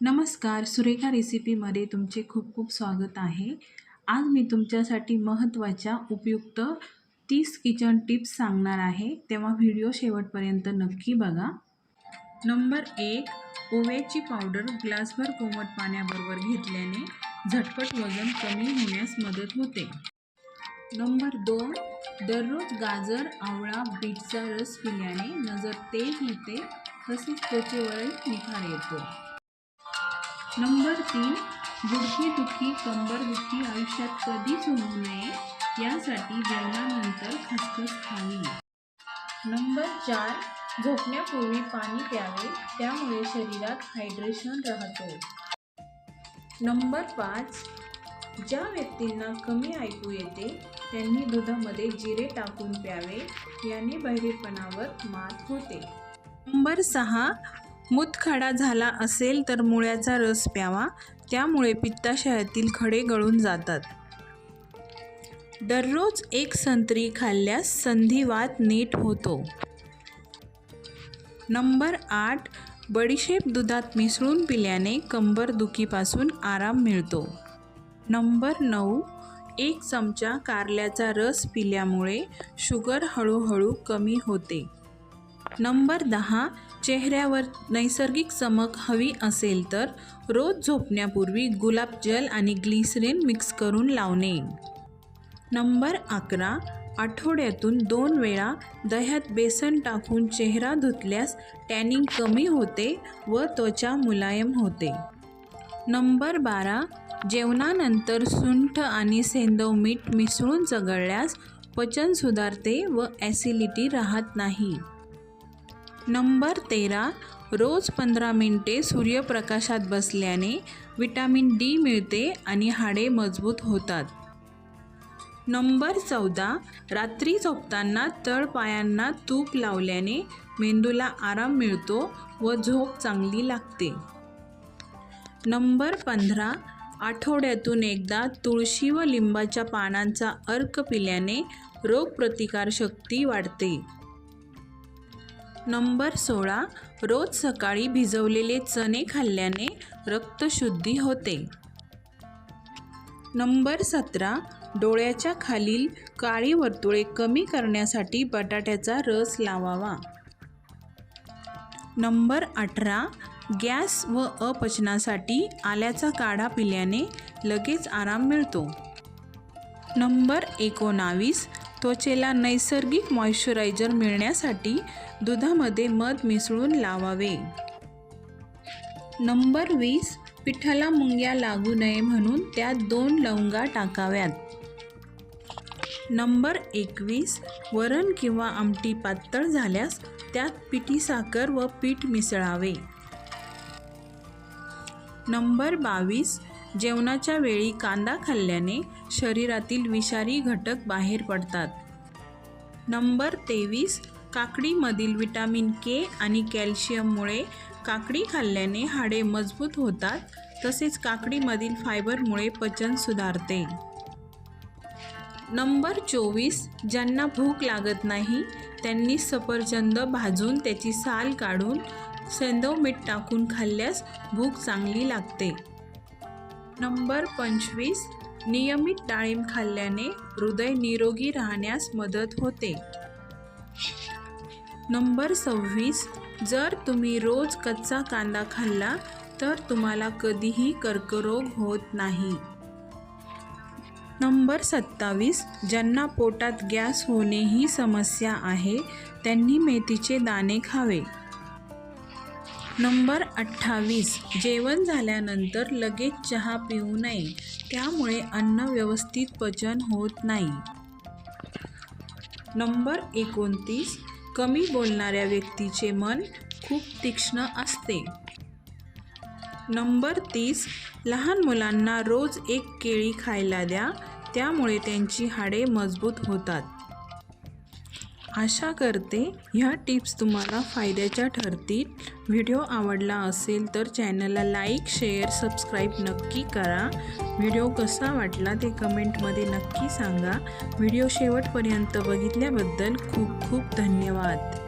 नमस्कार सुरेखा रेसिपीमध्ये तुमचे खूप खूप स्वागत आहे. आज मी तुमच्यासाठी महत्त्वाच्या उपयुक्त तीस किचन टिप्स सांगणार आहे. तेव्हा व्हिडिओ शेवटपर्यंत नक्की बघा. नंबर एक ओव्याची पावडर ग्लासभर कोमट पाण्याबरोबर घेतल्याने झटपट वजन कमी होण्यास मदत होते. नंबर दोन दररोज गाजर आवळा बीटचा रस पिल्याने नजर तेज होते. तसेच त्वचेवरही निखार येतो. नंबर तीन बुरशी दुखी कंबर दुखी आयुष्यात कधीच होऊ नये यासाठी जेवणानंतर खसखस खावी. नंबर चार झोपण्यापूर्वी पाणी प्यावे त्यामुळे शरीरात हायड्रेशन राहतो. नंबर पाच ज्या व्यक्तींना कमी ऐकू येते त्यांनी दुधामध्ये जिरे टाकून प्यावे याने बहिरेपणावर मात होते. नंबर सहा मूतखडा झाला असेल तर मुळ्याचा रस प्यावा त्यामुळे पित्ताशयातील खडे गळून जातात. दररोज एक संत्री खाल्ल्यास संधिवात नीट होतो. नंबर आठ बडीशेप दुधात मिसळून पिल्याने कंबरदुखीपासून आराम मिळतो. नंबर नऊ एक चमचा कारल्याचा रस पिल्यामुळे शुगर हळूहळू कमी होते. नंबर दहा चेहऱ्यावर नैसर्गिक चमक हवी असेल तर रोज झोपण्यापूर्वी गुलाबजल आणि ग्लिसरीन मिक्स करून लावणे. नंबर अकरा आठवड्यातून दोन वेळा दह्यात बेसन टाकून चेहरा धुतल्यास टॅनिंग कमी होते व त्वचा मुलायम होते. नंबर बारा जेवणानंतर सुंठ आणि सेंदव मीठ मिसळून चगळल्यास पचन सुधारते व ॲसिडिटी राहत नाही. नंबर तेरा रोज पंधरा मिनटे सूर्यप्रकाशात बसल्याने विटॅमिन डी मिळते आणि हाडे मजबूत होतात. नंबर चौदा रात्री झोपताना तळपायांना तूप लावल्याने मेंदूला आराम मिळतो व झोप चांगली लागते. नंबर पंधरा आठवड्यातून एकदा तुळशी व लिंबाच्या पानांचा अर्क पिल्याने रोगप्रतिकारशक्ती वाढते. नंबर सोळा रोज सकाळी भिजवलेले चणे खाल्ल्याने रक्तशुद्धी होते. नंबर सतरा डोळ्याच्या खालील काळी वर्तुळे कमी करण्यासाठी बटाट्याचा रस लावावा. नंबर अठरा गॅस व अपचनासाठी आल्याचा काढा पिल्याने लगेच आराम मिळतो. नंबर एकोणावीस त्वचेला नैसर्गिक मॉइश्चरायझर मिळण्यासाठी दुधामध्ये मध मिसळून लावावे. नंबर वीस पिठाला मुंग्या लागू नये म्हणून त्यात दोन लवंगा टाकाव्यात. नंबर एकवीस वरण किंवा आमटी पातळ झाल्यास त्यात पिठी साखर व पीठ मिसळावे. नंबर बावीस जेवणाच्या वेळी कांदा खाल्ल्याने शरीरातील विषारी घटक बाहेर पडतात. नंबर तेवीस काकडीमधील विटॅमिन के आणि कॅल्शियममुळे काकडी खाल्ल्याने हाडे मजबूत होतात तसेच काकडीमधील फायबरमुळे पचन सुधारते. नंबर चोवीस ज्यांना भूक लागत नाही त्यांनी सफरचंद भाजून त्याची साल काढून सेंदव मीठ टाकून खाल्ल्यास भूक चांगली लागते. नंबर पंचवीस नियमित डाळिंब खाल्ल्याने हृदय निरोगी राहण्यास मदत होते. नंबर सव्वीस जर तुम्ही रोज कच्चा कांदा खाल्ला तर तुम्हाला कधीही कर्करोग होत नाही. नंबर सत्तावीस ज्यांना पोटात गॅस होणे ही समस्या आहे त्यांनी मेथीचे दाणे खावे. नंबर अठ्ठावीस. जेवण झाल्यानंतर लगेच चहा पिऊ नये. त्यामुळे अन्न व्यवस्थित पचन होत नाही. नंबर एकोणतीस. कमी बोलणाऱ्या व्यक्तीचे मन खूप तीक्ष्ण असते. नंबर तीस. लहान मुलांना रोज एक केळी खायला द्या. त्यामुळे त्यांची हाडे मजबूत होतात. आशा करते ह्या टिप्स तुम्हाला फायद्याच्या ठरतील. व्हिडिओ आवडला असेल तर चॅनलला लाईक शेअर सबस्क्राईब नक्की करा. व्हिडिओ कसा वाटला ते कमेंटमध्ये नक्की सांगा. व्हिडिओ शेवटपर्यंत बघितल्याबद्दल खूप खूप धन्यवाद.